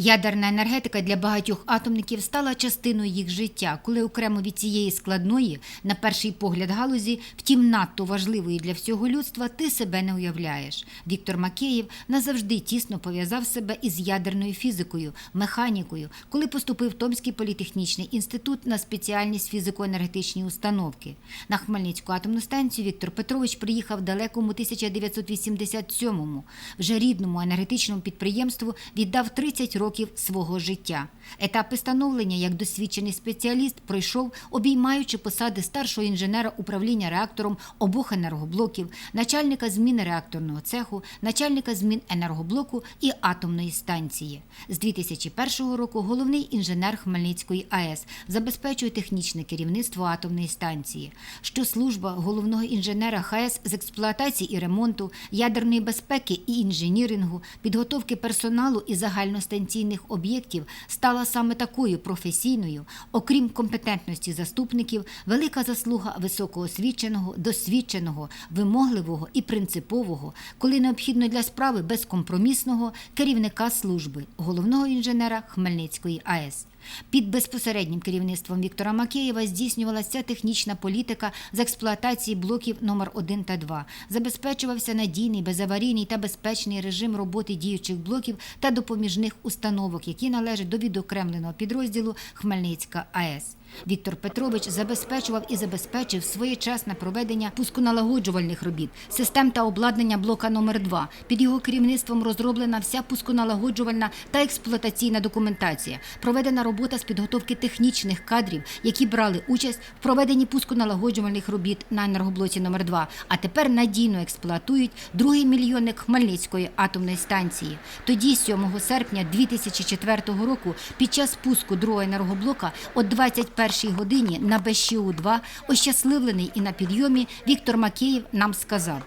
Ядерна енергетика для багатьох атомників стала частиною їх життя, коли окремо від цієї складної, на перший погляд, галузі, втім надто важливої для всього людства, ти себе не уявляєш. Віктор Макеєв назавжди тісно пов'язав себе із ядерною фізикою, механікою, коли поступив Томський політехнічний інститут на спеціальність фізико-енергетичні установки. На Хмельницьку атомну станцію Віктор Петрович приїхав далекому 1987-му. Вже рідному енергетичному підприємству віддав 30 років свого життя. Етапи становлення як досвідчений спеціаліст пройшов, обіймаючи посади старшого інженера управління реактором обох енергоблоків, начальника зміни реакторного цеху, начальника змін енергоблоку і атомної станції. З 2001 року головний інженер Хмельницької АЕС забезпечує технічне керівництво атомної станції. Що служба головного інженера ХАЕС з експлуатації і ремонту, ядерної безпеки і інженірингу, підготовки персоналу і загальностанційних об'єктів стала саме такою професійною, окрім компетентності заступників, велика заслуга високоосвіченого, досвідченого, вимогливого і принципового, коли необхідно для справи безкомпромісного керівника служби, головного інженера Хмельницької АЕС. Під безпосереднім керівництвом Віктора Макеєва здійснювалася технічна політика з експлуатації блоків номер 1 та 2. Забезпечувався надійний, безаварійний та безпечний режим роботи діючих блоків та допоміжних установок, які належать до відокремленого підрозділу Хмельницька АЕС. Віктор Петрович забезпечував і забезпечив своєчасне проведення пусконалагоджувальних робіт, систем та обладнання блока номер 2 Під його керівництвом розроблена вся пусконалагоджувальна та експлуатаційна документація. Проведена робота з підготовки технічних кадрів, які брали участь в проведенні пусконалагоджувальних робіт на енергоблоці номер 2 А тепер надійно експлуатують другий мільйонник Хмельницької атомної станції. Тоді, 7 серпня 2004 року, під час пуску другого енергоблока, от 20 першій годині на бщу 2 ощасливлений і на підйомі Віктор Макеєв нам сказав.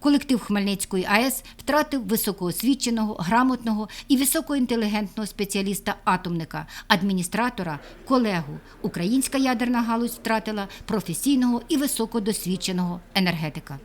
Колектив Хмельницької АЕС втратив високоосвіченого, грамотного і високоінтелігентного спеціаліста-атомника, адміністратора, колегу. Українська ядерна галузь втратила професійного і високодосвідченого енергетика.